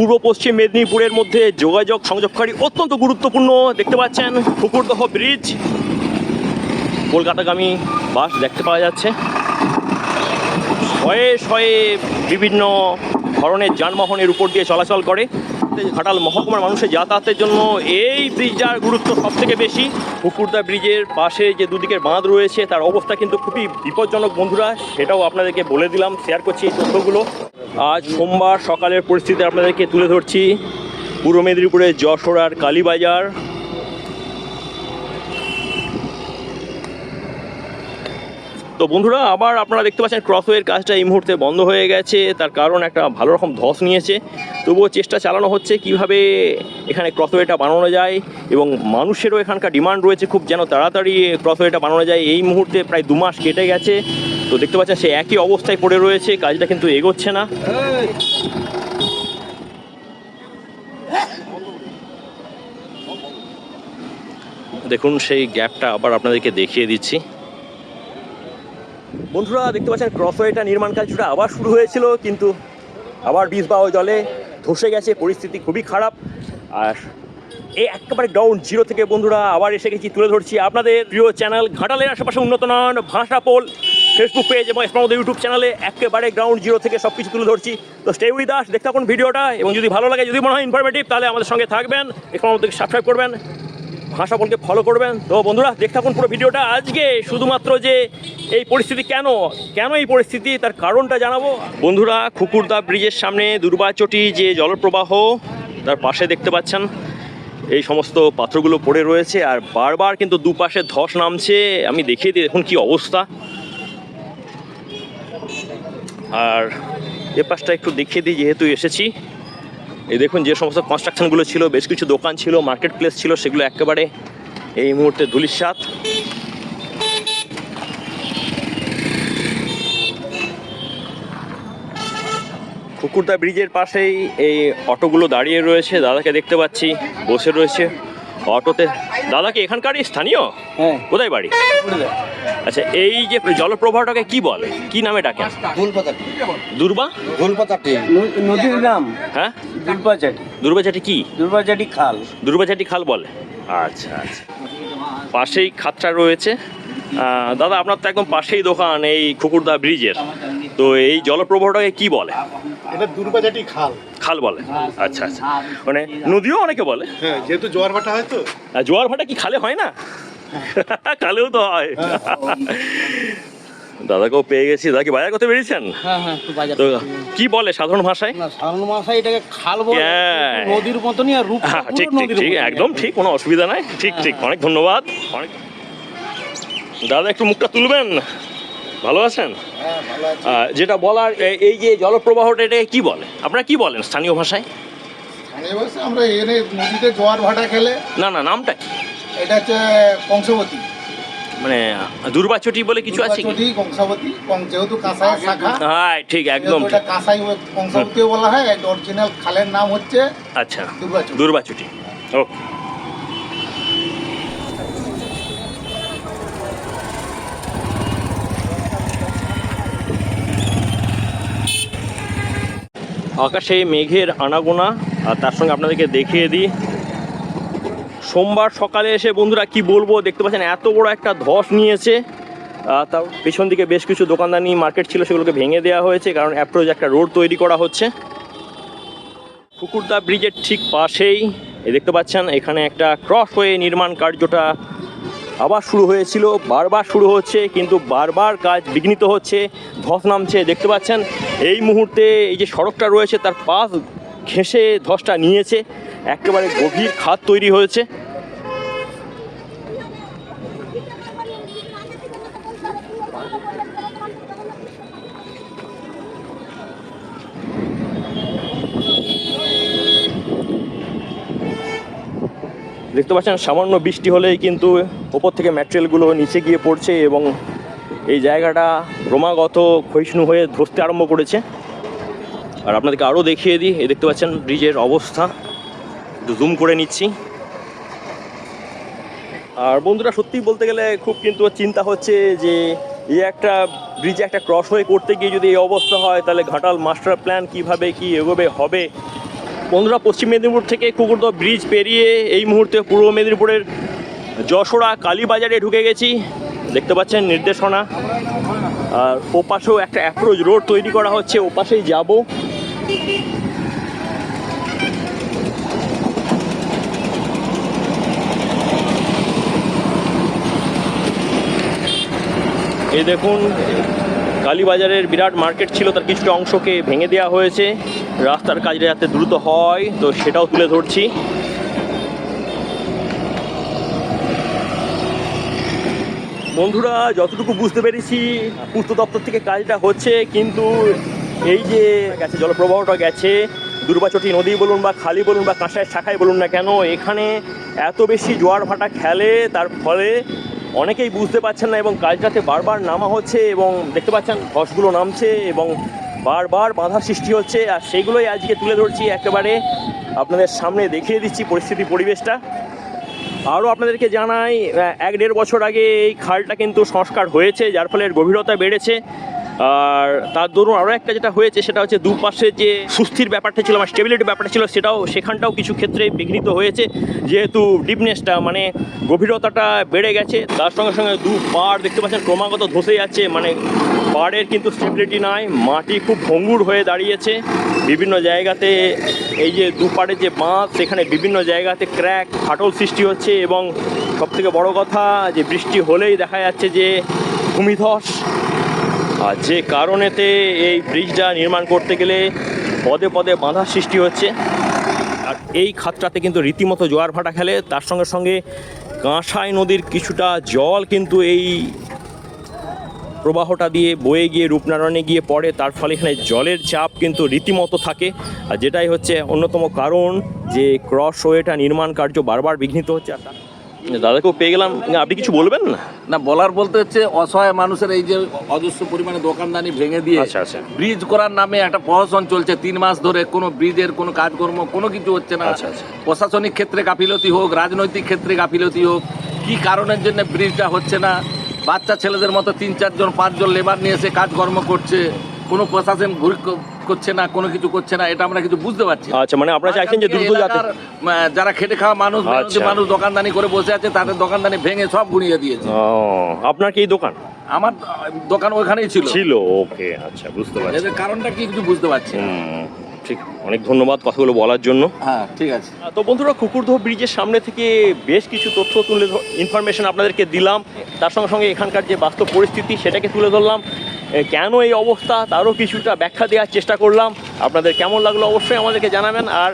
পূর্ব পশ্চিম মেদিনীপুরের মধ্যে যোগাযোগ সংযোগকারী অত্যন্ত গুরুত্বপূর্ণ। দেখতে পাচ্ছেন কুকুরদহ ব্রিজ। কলকাতাগামী বাস দেখতে পাওয়া যাচ্ছে। শয়ে শয়ে বিভিন্ন ধরনের যানবাহনের উপর দিয়ে চলাচল করে। ঘাটাল মহকুমার মানুষের যাতায়াতের জন্য এই ব্রিজটার গুরুত্ব সব থেকে বেশি। পুকুরদা ব্রিজের পাশে যে দুদিকের বাঁধ রয়েছে, তার অবস্থা কিন্তু খুবই বিপজ্জনক বন্ধুরা। সেটাও আপনাদেরকে বলে দিলাম শেয়ার করছি এই তথ্যগুলো। আজ সোমবার সকালের পরিস্থিতি আপনাদেরকে তুলে ধরছি। পূর্ব মেদিনীপুরের যশোর কালীবাজার। তো বন্ধুরা, আবার আপনারা দেখতে পাচ্ছেন ক্রসওয়ের কাজটা এই মুহূর্তে বন্ধ হয়ে গেছে। তার কারণ একটা ভালো রকম ধস নিয়েছে। তবুও চেষ্টা চালানো হচ্ছে কীভাবে এখানে ক্রসওয়েটা বানানো যায় এবং মানুষেরও এখানকার ডিমান্ড রয়েছে খুব যেন তাড়াতাড়ি ক্রসওয়েটা বানানো যায়। এই মুহূর্তে প্রায় দু মাস কেটে গেছে। তো দেখতে পাচ্ছেন, সে একই অবস্থায় পড়ে রয়েছে, কাজটা কিন্তু এগোচ্ছে না। দেখুন, সেই গ্যাপটা আবার আপনাদেরকে দেখিয়ে দিচ্ছি। বন্ধুরা, দেখতে পাচ্ছেন, ক্রসওয়েটা নির্মাণ কাজটা আবার শুরু হয়েছিল, কিন্তু আবার বীজ বা জলে ধসে গেছে, পরিস্থিতি খুবই খারাপ। আর এই একেবারে গ্রাউন্ড জিরো থেকে বন্ধুরা, আবার এসে গেছি, তুলে ধরছি আপনাদের প্রিয় চ্যানেল ঘাটালের আশেপাশে উন্নত নন ভাষা পোল। ফেসবুক পেজ এবং আমাদের ইউটিউব চ্যানেলে একেবারে গ্রাউন্ড জিরো থেকে সব কিছু তুলে ধরছি। তো স্টে উইথ দাস দেখতে থাকুন ভিডিওটা, এবং যদি ভালো লাগে, যদি মনে হয় ইনফরমেটিভ তাহলে আমাদের সঙ্গে থাকবেন আমাদেরকে সাবস্ক্রাইব করবেন, ভাষা বলকে ফলো করবেন। তো বন্ধুরা, দেখতে থাকুন পুরো ভিডিওটা। আজকে শুধুমাত্র যে এই পরিস্থিতি কেন? কেন এই পরিস্থিতি? তার কারণটা জানাব। বন্ধুরা খুকুরদা ব্রিজের সামনে দুর্বাচটি যে জলপ্রবাহ, তার পাশে দেখতে পাচ্ছেন, এই সমস্ত পাথরগুলো পড়ে রয়েছে, আর বারবার কিন্তু দুপাশে ধস নামছে। আমি দেখিয়ে দিই, দেখুন কি অবস্থা। আর এ পাশটা একটু দেখিয়ে দিই, যেহেতু এসেছি। এই দেখুন, যে সমস্ত কনস্ট্রাকশনগুলো ছিল, বেশ কিছু দোকান ছিল মার্কেট প্লেস ছিল, সেগুলো একেবারে এই মুহূর্তে ধুলিস্বাত কুকুরদা ব্রিজের পাশেই এই অটোগুলো দাঁড়িয়ে রয়েছে, দাদাকে দেখতে পাচ্ছি, বসে রয়েছে। অটোতে। দাদা কি এখানকারই স্থানীয়? হ্যাঁ। কোথায় বাড়ি? আচ্ছা এই যে জলপ্রবাহটাকে কি বলে? কি নামে ডাকে? দুর্বা? নদীর নাম। হ্যাঁ? দুলপাচাটি দুর্বাচাটি কি? দুলপাচাটি খাল। দুর্বাচাটি খাল বলে। আচ্ছা আচ্ছা। পাশেই খাতটা রয়েছে। দাদা আপনার তো একদম পাশেই দোকান এই খুকুরদা ব্রিজের। তো এই জলপ্রবাহটাকে কি বলে? এটা দুর্বাজাটি খাল। খাল বলে। আচ্ছা আচ্ছা। মানে নদীও অনেকে বলে। হ্যাঁ যেহেতু জোয়ার ভাটা হয় তো। জোয়ার ভাটা কি খালে হয় না? খালেও তো হয়। দাদাকেও পেয়ে গেছি। দাদা কি বাজার করতে বেরিয়েছেন? হ্যাঁ হ্যাঁ তো কি বলে সাধারণ ভাষায়? সাধারণ মাসা এটাকে খাল বলে। হ্যাঁ। নদীর মতনই আর রূপ হ্যাঁ, ঠিক ঠিক ঠিক। একদম ঠিক কোনো অসুবিধা নাই। ঠিক ঠিক। অনেক ধন্যবাদ। অনেক দাদা একটু মুখটা তুলবেন? ভালো আছেন? হ্যাঁ ভালো আছে। আহ, যেটা বলার এই যে জলপ্রবাহটা এটা কি বলে? আপনারা কি বলেন স্থানীয় ভাষায়? মানে আমরা এনে নদীতে জোয়ার ভাটা খেলে না না নামটা কি? এটা হচ্ছে কংসবতী। মানে দুর্বাচটি বলে কিছু আছে কি? কংসাবতী যেহেতু কাঁসাই শাখা হ্যাঁ ঠিক একদম এটা কাঁসাই কংসাবতীও বলা হয় অরিজিনাল খালের নাম হচ্ছে আচ্ছা দুর্গাচটি দুর্বাচটি। ওকে। আকাশে মেঘের আনাগোনা, আর তার সঙ্গে আপনাদেরকে দেখিয়ে দিই। সোমবার সকালে এসে বন্ধুরা কি বলব, দেখতে পাচ্ছেন এত বড় একটা ধস নিয়েছে। তার পেছন দিকে বেশ কিছু দোকানদানি মার্কেট ছিল, সেগুলোকে ভেঙে দেওয়া হয়েছে, কারণ অ্যাপ্রোচ একটা রোড তৈরি করা হচ্ছে। কুকুরদা ব্রিজের ঠিক পাশেই দেখতে পাচ্ছেন, এখানে একটা ক্রস হয়ে নির্মাণ কার্যটা আবার শুরু হয়েছিল, বারবার শুরু হচ্ছে, কিন্তু বারবার কাজ বিঘ্নিত হচ্ছে, ধস নামছে, দেখতে পাচ্ছেন। এই মুহূর্তে এই যে সড়কটা রয়েছে, তার পাশ ঘেঁষে ধসটা নিয়েছে। একেবারে গভীর খাত তৈরি হয়েছে। দেখতে পাচ্ছেন, সামান্য বৃষ্টি হলেই কিন্তু ওপর থেকে ম্যাটেরিয়ালগুলো নিচে গিয়ে পড়ছে এবং এই জায়গাটা ক্রমাগত ক্ষয়িষ্ণু হয়ে ধরতে আরম্ভ করেছে। আর আপনাদেরকে আরও দেখিয়ে দিই, এই দেখতে পাচ্ছেন ব্রিজের অবস্থা। একটু জুম করে নিচ্ছি। আর বন্ধুরা সত্যি বলতে গেলে খুব কিন্তু চিন্তা হচ্ছে যে এই একটা ব্রিজে একটা ক্রস হয়ে করতে গিয়ে যদি এই অবস্থা হয়, তাহলে ঘাটাল মাস্টার প্ল্যান কীভাবে, কি এগোবে হবে? বন্ধুরা, পশ্চিম মেদিনীপুর থেকে কুকুরদহ ব্রিজ পেরিয়ে এই মুহূর্তে পূর্ব মেদিনীপুরের যশোরা কালীবাজারে ঢুকে গেছি। দেখতে পাচ্ছেন নির্দেশনা। আর ওপাশেও একটা অ্যাপ্রোচ রোড তৈরি করা হচ্ছে, ওপাশেই যাব। এই দেখুন, কালীবাজারের বিরাট মার্কেট ছিল, তার কিছুটা অংশকে ভেঙে দেওয়া হয়েছে। রাস্তার কাজটা যাতে দ্রুত হয়, তো সেটাও তুলে ধরছি। বন্ধুরা, যতটুকু বুঝতে পেরেছি পূর্ত দপ্তর থেকে কাজটা হচ্ছে, কিন্তু এই যে গেছে, জলপ্রবাহটা গেছে, দুর্বাচটি নদী বলুন বা খালি বলুন বা কাঁসায় শাখায় বলুন না কেন, এখানে এত বেশি জোয়ার ভাটা খেলে, তার ফলে অনেকেই বুঝতে পারছেন না এবং কাজটাতে বারবার নামা হচ্ছে এবং দেখতে পাচ্ছেন ধসগুলো নামছে এবং বারবার বাধার সৃষ্টি হচ্ছে, আর সেইগুলোই আজকে তুলে ধরছি একেবারে। আপনাদের সামনে দেখিয়ে দিচ্ছি পরিস্থিতি, পরিবেশটা। আরও আপনাদেরকে জানাই এক দেড় বছর আগে এই খালটা কিন্তু সংস্কার হয়েছে, যার ফলে গভীরতা বেড়েছে। আর তার দরুন আরও একটা যেটা হয়েছে, সেটা হচ্ছে দুপাশে যে সুস্থির ব্যাপারটা ছিল মানে স্টেবিলিটি ব্যাপারটা ছিল, সেটাও সেখানটাও কিছু ক্ষেত্রে বিঘ্নিত হয়েছে। যেহেতু ডিপনেসটা মানে গভীরতাটা বেড়ে গেছে, তার সঙ্গে সঙ্গে দু পাড় দেখতে পাচ্ছেন, ক্রমাগত ধসে যাচ্ছে। মানে পাড়ের কিন্তু স্টেবিলিটি নাই, মাটি খুব ভঙ্গুর হয়ে দাঁড়িয়েছে। বিভিন্ন জায়গাতে এই যে দুপাড়ের যে বাঁধ, সেখানে বিভিন্ন জায়গাতে ক্র্যাক ফাটল সৃষ্টি হচ্ছে এবং সবথেকে বড় কথা, যে বৃষ্টি হলেই দেখা যাচ্ছে যে ভূমিধস আর যে কারণেতে এই ব্রিজটা নির্মাণ করতে গেলে পদে পদে বাঁধার সৃষ্টি হচ্ছে। আর এই খাতটাতে কিন্তু রীতিমতো জোয়ার ভাটা খেলে। তার সঙ্গে সঙ্গে কাঁসাই নদীর কিছুটা জল কিন্তু এই প্রবাহটা দিয়ে বয়ে গিয়ে রূপনারায়ণে গিয়ে পড়ে। তার ফলে এখানে জলের চাপ কিন্তু রীতিমতো থাকে। আর যেটাই হচ্ছে অন্যতম কারণ যে ক্রস ওয়েটা নির্মাণ কার্য বারবার বিঘ্নিত হচ্ছে। আর দাদাকেও পেয়ে গেলাম আপনি কিছু বলবেন না না বলার বলতে হচ্ছে অসহায় মানুষের এই যে অজস্র পরিমাণে দোকানদানি ভেঙে দিয়ে আচ্ছা, আচ্ছা। ব্রিজ করার নামে একটা প্রহসন চলছে তিন মাস ধরে কোনো ব্রিজের কোনো কাজকর্ম কোনো কিছু হচ্ছে না আচ্ছা, আচ্ছা। প্রশাসনিক ক্ষেত্রে গাফিলতি হোক রাজনৈতিক ক্ষেত্রে গাফিলতি হোক কি কারণের জন্য ব্রিজটা হচ্ছে না বাচ্চা ছেলেদের মতো তিন চারজন পাঁচজন লেবার নিয়ে এসে কাজকর্ম করছে কোনো প্রশাসন করছে না কোনো কিছু করছে না এটা আমরা কিছু বুঝতে পারছি আচ্ছা মানে আপনারা চাইছেন যে দ্রুত যাতে যারা খেটে খাওয়া মানুষ আচ্ছা। মানুষ দোকানদানি করে বসে আছে তাদের দোকানদানি ভেঙে সব গুঁড়িয়ে দিয়েছে। ও আপনার কি দোকান? আমার দোকান ওখানেই ছিল। ছিল ওকে আচ্ছা বুঝতে পারছি। এদের কারণটা কি কিছু বুঝতে পারছি ঠিক অনেক ধন্যবাদ কথাগুলো বলার জন্য। হ্যাঁ ঠিক আছে। তো বন্ধুরা কুকুরদহ ব্রিজের সামনে থেকে বেশ কিছু তথ্য তুলে ইনফরমেশন আপনাদেরকে দিলাম। তার সঙ্গে সঙ্গে এখানকার যে বাস্তব পরিস্থিতি সেটাকে তুলে ধরলাম। কেন এই অবস্থা? তারও কিছুটা ব্যাখ্যা দেওয়ার চেষ্টা করলাম। আপনাদের কেমন লাগল অবশ্যই আমাদেরকে জানাবেন। আর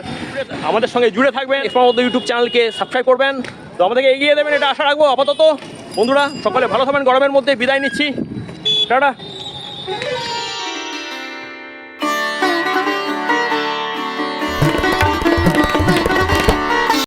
আমাদের সঙ্গে জুড়ে থাকবেন। এরপর ইউটিউব চ্যানেলকে সাবস্ক্রাইব করবেন। তো আমাদেরকে এগিয়ে দেবেন, এটা আশা রাখব। আপাতত, বন্ধুরা, সকলে ভালো থাকবেন, গরমের মধ্যে বিদায় নিচ্ছি। টাটা।